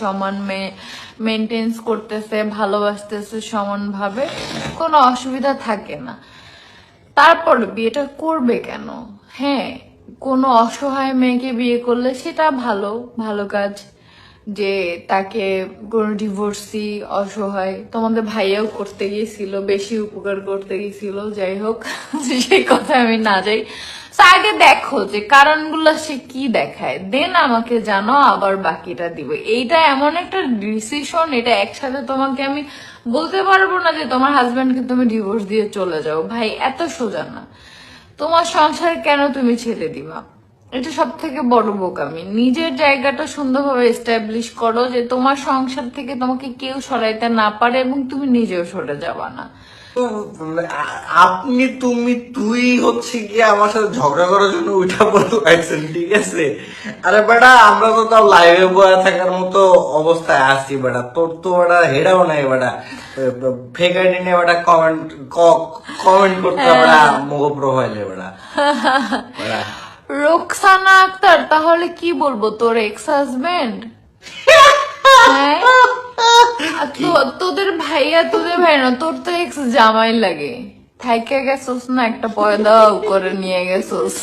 সমান মেনটেন্স করতেছে, ভালোবাসতেছে সমানভাবে, কোনো অসুবিধা থাকে না। তারপর বিয়েটা করবে কেন? হ্যাঁ কোনো অসহায় মেয়েকে বিয়ে করলে সেটা ভালো ভালো কাজ। যে তাকে কোনো ডিভোর্সি অসহায়, তোমাদের ভাইয়াও করতে গিয়েছিল, বেশি উপকার করতে গিয়েছিল, যাই হোক, সেই কথা আমি না যাই। আগে দেখো যে কারণগুলো সে কি দেখায় দেন আমাকে জানো আবার বাকিটা দিব। এইটা এমন একটা ডিসিশন এটা একসাথে তোমাকে আমি বলতে পারব না যে তোমার হাজবেন্ডকে তুমি ডিভোর্স দিয়ে চলে যাও। ভাই, এত সোজা না। তোমার সংসার কেন তুমি ছেড়ে দিবা? এটা সব থেকে বড় বোকামি। নিজের জায়গাটা সুন্দরভাবে এস্টাবলিশ করো যে তোমার সংসার থেকে তোমাকে কেউ সরাইতে না পারে এবং তুমি নিজেও সরে যাবা না। আপনি তুমি তুই হচ্ছে কি আমার সাথে ঝগড়া করার জন্য উঠা বলতে পারছেন ঠিক আছে? আরে বেটা আমরা তো তাও লাইভে বয়ে থাকার মতো অবস্থায় আছি বেটা। তোর তো বেটা হেডাও নাই বেটা। ফেক আইডি নিয়ে বেটা কমেন্ট কমেন্ট করতে বেটা মুখ প্রোফাইলে বেটা। রোকসানা আক্তার তাহলে কি বলব? তোর এক্স হাজবেন্ড তোদের ভাইয়া তোদের ভাই না তোর তো এক্স জামাই লাগে। থাইকে গেছোস না একটা পয়দাও করে নিয়ে গেছোস।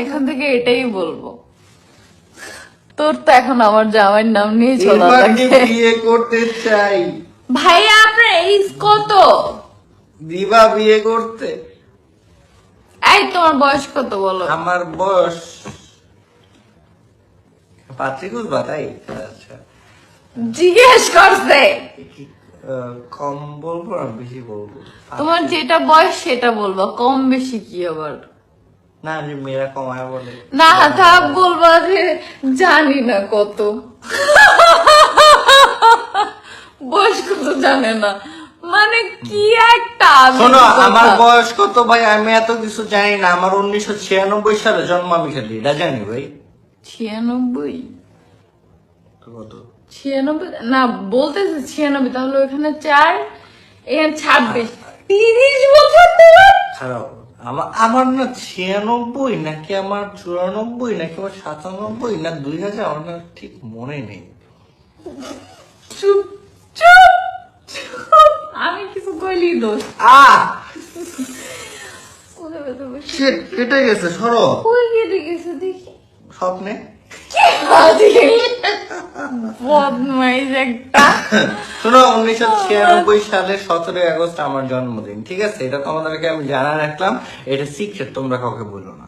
এখান থেকে এটাই বলব। তোর তো এখন আমার জামাইয়ের নাম নিয়ে চলা বিয়ে করতে চাই? ভাইয়া আপনার এইজ কত? দিবা বিয়ে করতে? এই তোমার বয়স কত বলো? আমার বয়স পাত্রী খুঁজবা তাই? আচ্ছা। জিজ্ঞেস করছে। কম বলব বেশি বলব? তোমার যেটা বয়স সেটা বলবা কম বেশি কি আবার? না যে মেয়েরা কমায় বলে। না তা বলবা যে জানি না কত। বয়স কত জানে না। মানে কি একটা শোনো আমার। বয়স কত ভাই? আমি এত কিছু জানি না। আমার উনিশশো ছিয়ানব্বই সালে জন্ম আমি খালি। এটা জানি ভাই। ছিয়ানব্বই? কত? ছিয়ানব্বই? না বলতেছে ছিয়ানব্বই তাহলে ওখানে চার এখানে ছাব্বিশ। তিরিশ বছর খারাপ। আমার আমার না ছিয়ানব্বই নাকি আমার চুরানব্বই নাকি আমার সাতানব্বই না দুই হাজার আমার না ঠিক মনে নেই। চুপ। কইলি দোষ? ব্যথা বসে? shit, কেটে গেছে সরো। কই কেটে গেছে দেখি। স্বপ্নে। সালের সতেরোই আগস্ট আমার জন্মদিন ঠিক আছে? এটা তোমাদেরকে আমি জানা রাখলাম। এটা সিক্রেট তোমরা কাউকে বলো না।